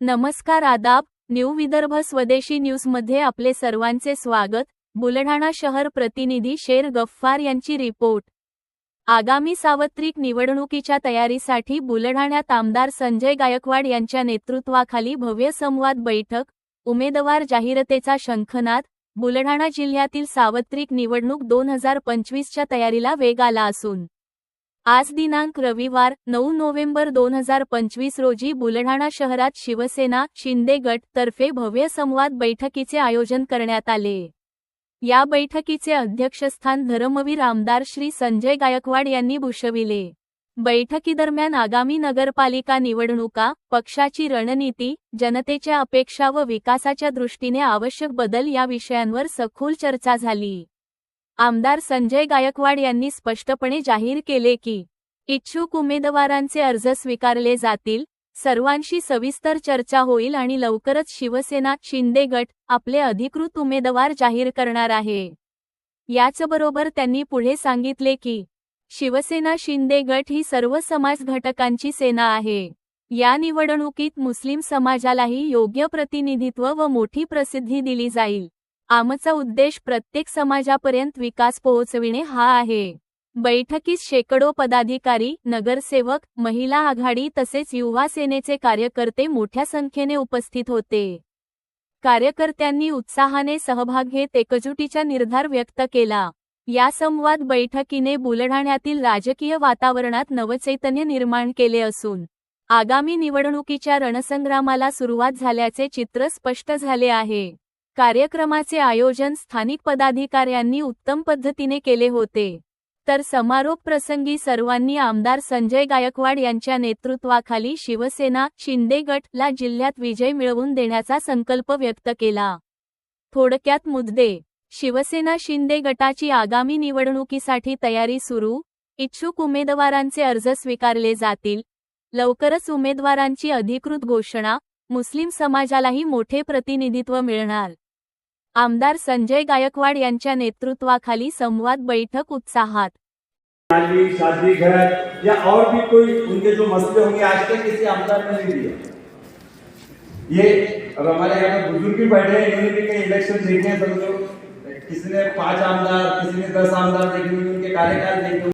नमस्कार आदाब न्यू विदर्भ स्वदेशी न्यूजमध्ये आपले सर्वांचे स्वागत. बुलढाणा शहर प्रतिनिधी शेर गफ्फार यांची रिपोर्ट. आगामी सार्वत्रिक निवडणुकीच्या तयारीसाठी बुलढाण्यात आमदार संजय गायकवाड यांच्या नेतृत्वाखाली भव्य संवाद बैठक उमेदवार जाहिरतेचा शंखनाद बुलढाणा जिल्ह्यातील सार्वत्रिक निवडणूक दोन हजार पंचवीसच्या तयारीला वेग आला असून आज दिनांक रविवार नऊ नोव्हेंबर दोन हजार पंचवीस रोजी बुलढाणा शहरात शिवसेना शिंदे गट तर्फे भव्य संवाद बैठकीचे आयोजन करण्यात आले. या बैठकीचे अध्यक्षस्थान धर्मवीर आमदार श्री संजय गायकवाड यांनी भूषविले. बैठकीदरम्यान आगामी नगरपालिका निवडणुका पक्षाची रणनीती जनतेच्या अपेक्षा व विकासाच्या दृष्टीने आवश्यक बदल या विषयांवर सखोल चर्चा झाली. आमदार संजय गायकवाड यांनी स्पष्टपणे जाहीर केले की इच्छुक उमेदवारांचे अर्ज स्वीकारले जातील सर्वांशी सविस्तर चर्चा होईल आणि लवकरच शिवसेना शिंदे गट आपले अधिकृत उमेदवार जाहीर करणार आहे. याचबरोबर त्यांनी पुढे सांगितले की शिवसेना शिंदे गट ही सर्व समाज घटकांची सेना आहे. या निवडणुकीत मुस्लिम समाजालाही योग्य प्रतिनिधित्व व मोठी प्रसिद्धी दिली जाईल. आमचा उद्देश प्रत्येक समाजापर्यंत विकास पोहोचविणे हा आहे. बैठकीस शेकडो पदाधिकारी नगरसेवक महिला आघाडी तसेच युवा सेनेचे कार्यकर्ते मोठ्या संख्येने उपस्थित होते. कार्यकर्त्यांनी उत्साहाने सहभाग घेत एकजुटीचा निर्धार व्यक्त केला. या संवाद बैठकीने बुलढाण्यातील राजकीय वातावरणात नवचैतन्य निर्माण केले असून आगामी निवडणुकीच्या रणसंग्रामाला सुरुवात झाल्याचे चित्र स्पष्ट झाले आहे. कार्यक्रमाचे आयोजन स्थानिक पदाधिकाऱ्यांनी उत्तम पद्धतीने केले होते. तर समारोप प्रसंगी सर्वांनी आमदार संजय गायकवाड यांच्या नेतृत्वाखाली शिवसेना शिंदे जिल्ह्यात विजय मिळवून देण्याचा संकल्प व्यक्त केला. थोडक्यात मुद्दे शिवसेना शिंदे गटाची आगामी निवडणुकीसाठी तयारी सुरू. इच्छुक उमेदवारांचे अर्ज स्वीकारले जातील. लवकरच उमेदवारांची अधिकृत घोषणा. मुस्लिम समाजालाही मोठे प्रतिनिधित्व मिळणार. आमदार संजय गायकवाड यांच्या नेतृत्वाखाली संवाद बैठक उत्साहात. शादी घर या और भी कोई उनके जो मसले होंगे आज तक किसी आमदार ने नहीं दिया. ये अब हमारे यहाँ बुजुर्ग भी बैठे हैं इन्होंने भी इलेक्शन जीतने हैं समझो किसी ने पांच आमदार किसी ने दस आमदार देखे उनके कार्यकाल देखे